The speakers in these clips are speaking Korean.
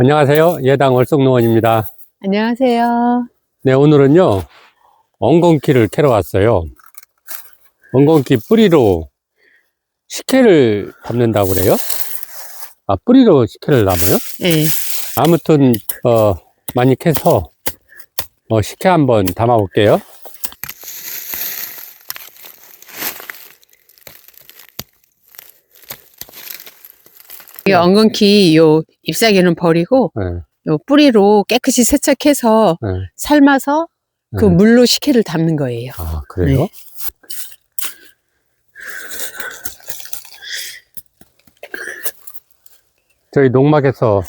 안녕하세요. 예당 월성농원입니다. 안녕하세요. 네, 오늘은요, 엉겅퀴를 캐러 왔어요. 엉겅퀴 뿌리로 식혜를 담는다고 그래요? 아, 뿌리로 식혜를 담아요? 네. 아무튼, 어, 많이 캐서, 어, 식혜 한번 담아 볼게요. 이 엉겅퀴 요 잎사귀는 버리고 네, 요 뿌리로 깨끗이 세척해서 네, 삶아서 그 네. 물로 식혜를 담는 거예요. 아, 그래요? 네. 저희 농막에서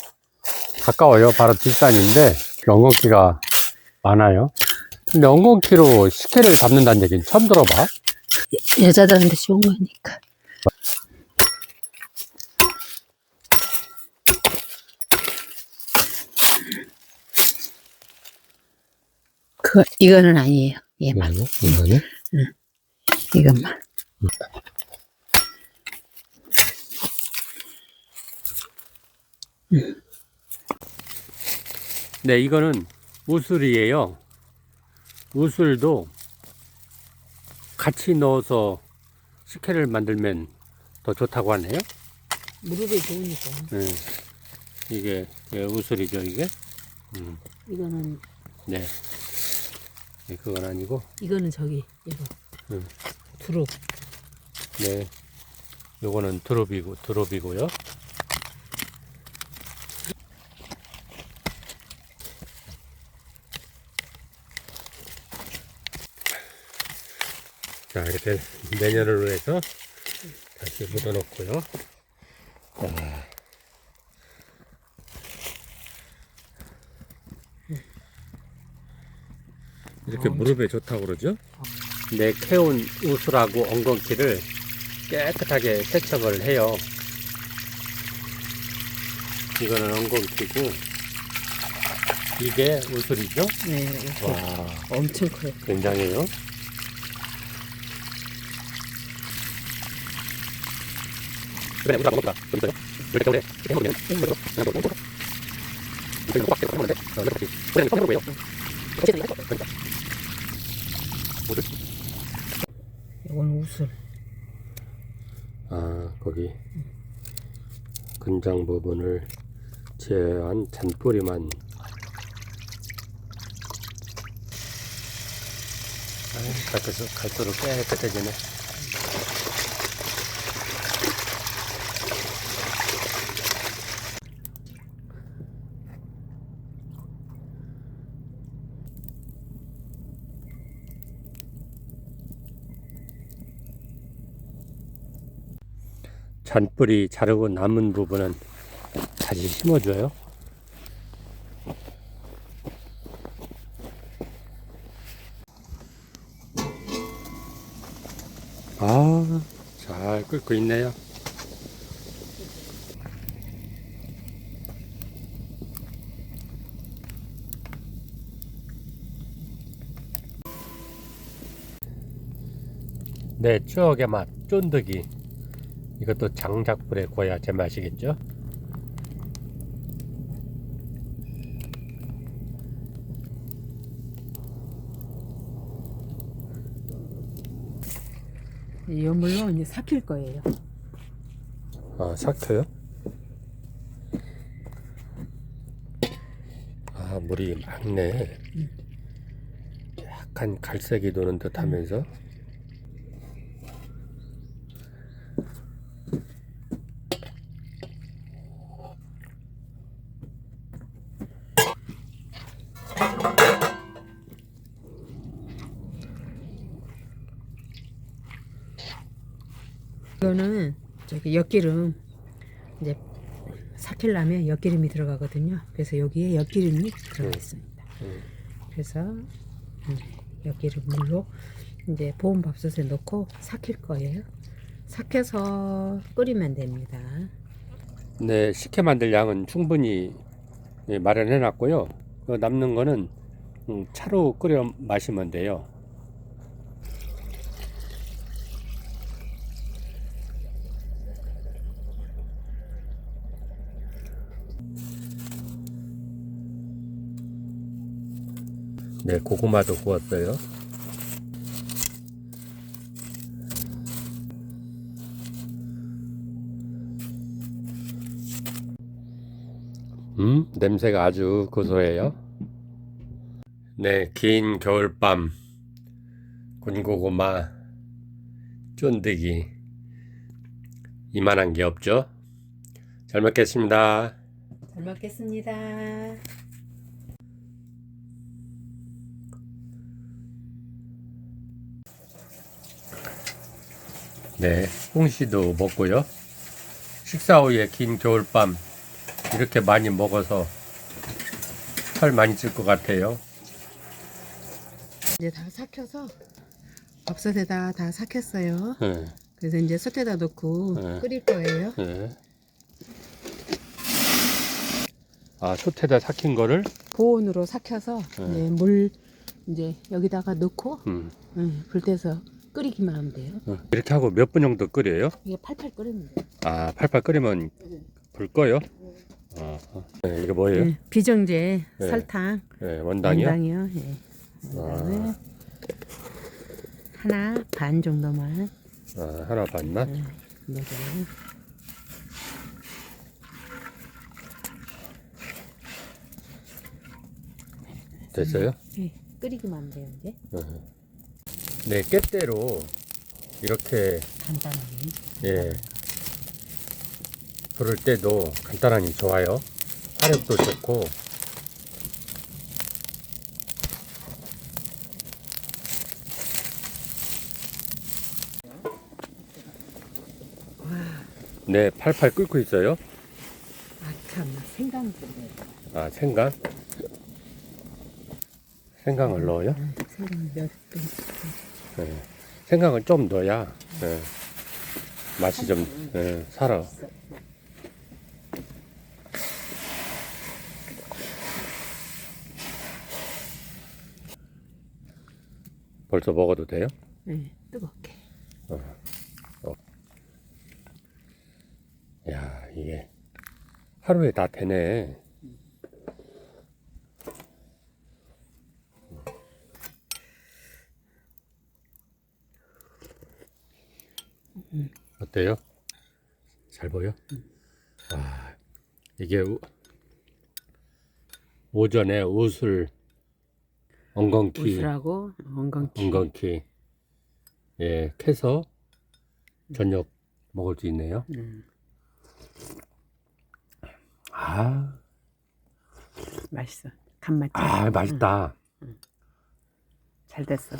가까워요. 바로 뒷산인데, 엉겅퀴가 많아요. 근데 엉겅퀴로 식혜를 담는다는 얘기는 처음 들어봐. 여자들한테 좋은 거니까. 그 이거는 아니에요. 얘만 이거는? 이거는? 이것만. 네, 이거는 우슬이에요. 우슬도 같이 넣어서 식혜를 만들면 더 좋다고 하네요. 무릎에 좋으니까. 네. 이게 예, 우슬이죠, 이게. 음, 이거는 네. 네, 그건 아니고, 이거는 저기 이거 음. 두릅. 네. 요거는 드롭이고, 드롭이고요. 자, 이렇게 내년을 위해서 다시 묻어놓고요. 자. 이렇게 무릎에 좋다고 그러죠? 네, 캐온 우슬하고 엉겅퀴를 깨끗하게 세척을 해요. 이거는 엉겅퀴고, 이게 우슬이죠? 네, 와, 엄청 커요. 굉장해요. 그래, 우리가 먹어보자. 좀 있어요. 이렇게 겨울에 이렇게 해먹으면 그래도 그냥 뭐 먹어보자. 이렇게 먹고 밖에서 해먹는데, 어, 이렇게 그냥 처음 해보고요. 그 이건 우슬. 아, 거기 근장 부분을 제한 잔뿌리만 아, 갈수록, 갈수록 깨끗해지네. 잔뿌리 자르고 남은 부분은 다시 심어줘요. 아, 잘 끓고 있네요. 네, 추억의 맛, 쫀득이. 이것도 장작불에 구워야 제맛이겠죠? 이 물로 이제 삭힐 거예요. 아, 삭혀요? 아, 물이 맑네. 약간 갈색이 도는 듯 하면서. 이거는 저기 엿기름 이제 삭히려면 엿기름이 들어가거든요. 그래서 여기에 엿기름이 들어가 있습니다. 음. 그래서 음, 엿기름 물로 이제 보온 밥솥에 넣고 삭힐 거예요. 삭혀서 끓이면 됩니다. 네, 식혜 만들 양은 충분히 예, 마련해 놨고요. 그 남는 거는 음, 차로 끓여 마시면 돼요. 네, 고구마도 구웠어요. 음, 냄새가 아주 고소해요. 네, 긴 겨울밤, 군고구마, 쫀득이, 이만한 게 없죠? 잘 먹겠습니다. 잘 먹겠습니다. 네, 홍시도 먹고요. 식사 후에 긴 겨울밤 이렇게 많이 먹어서 살 많이 찔 것 같아요. 이제 다 삭혀서 밥솥에다 다 삭혔어요. 네, 그래서 이제 솥에다 넣고 네. 끓일 거예요. 네. 아, 솥에다 삭힌 거를 보온으로 삭혀서 네. 이제 물 이제 여기다가 넣고 음, 응, 불 떼서 끓이기만 하면 돼요. 어, 이렇게 하고 몇 분 정도 끓여요? 이게 팔팔 끓이면 돼요. 아, 팔팔 끓이면 불 꺼요? 아, 네, 이거 뭐예요? 네, 비정제 네. 설탕 네, 원당이요? 원당이요. 예. 그다음에 하나 반 정도만 아, 하나 반만? 네, 넣어줘요. 됐어요? 예, 끓이기만 하면 돼요 이제 네, 깨때로 이렇게 간단하게. 예. 부를 때도 간단하니 좋아요. 화력도 좋고. 네, 팔팔 끓고 있어요. 아 참 생강 좀 넣어요. 아, 생강. 생강을 넣어요. 응, 생강 몇 분. 네. 생강을 좀 넣어야 네. 맛이 좀 네, 살아. 벌써 먹어도 돼요? 네, 뜨겁게. 야 이게 하루에 다 되네. 어때요? 잘 보여? 와 이게 우- 오전에 옷을 엉겅퀴 우슬하고 엉겅퀴. 엉겅퀴 예 캐서 저녁 먹을 수 있네요. 음, 아, 맛있어. 간맛. 아 맛있다. 잘 됐어.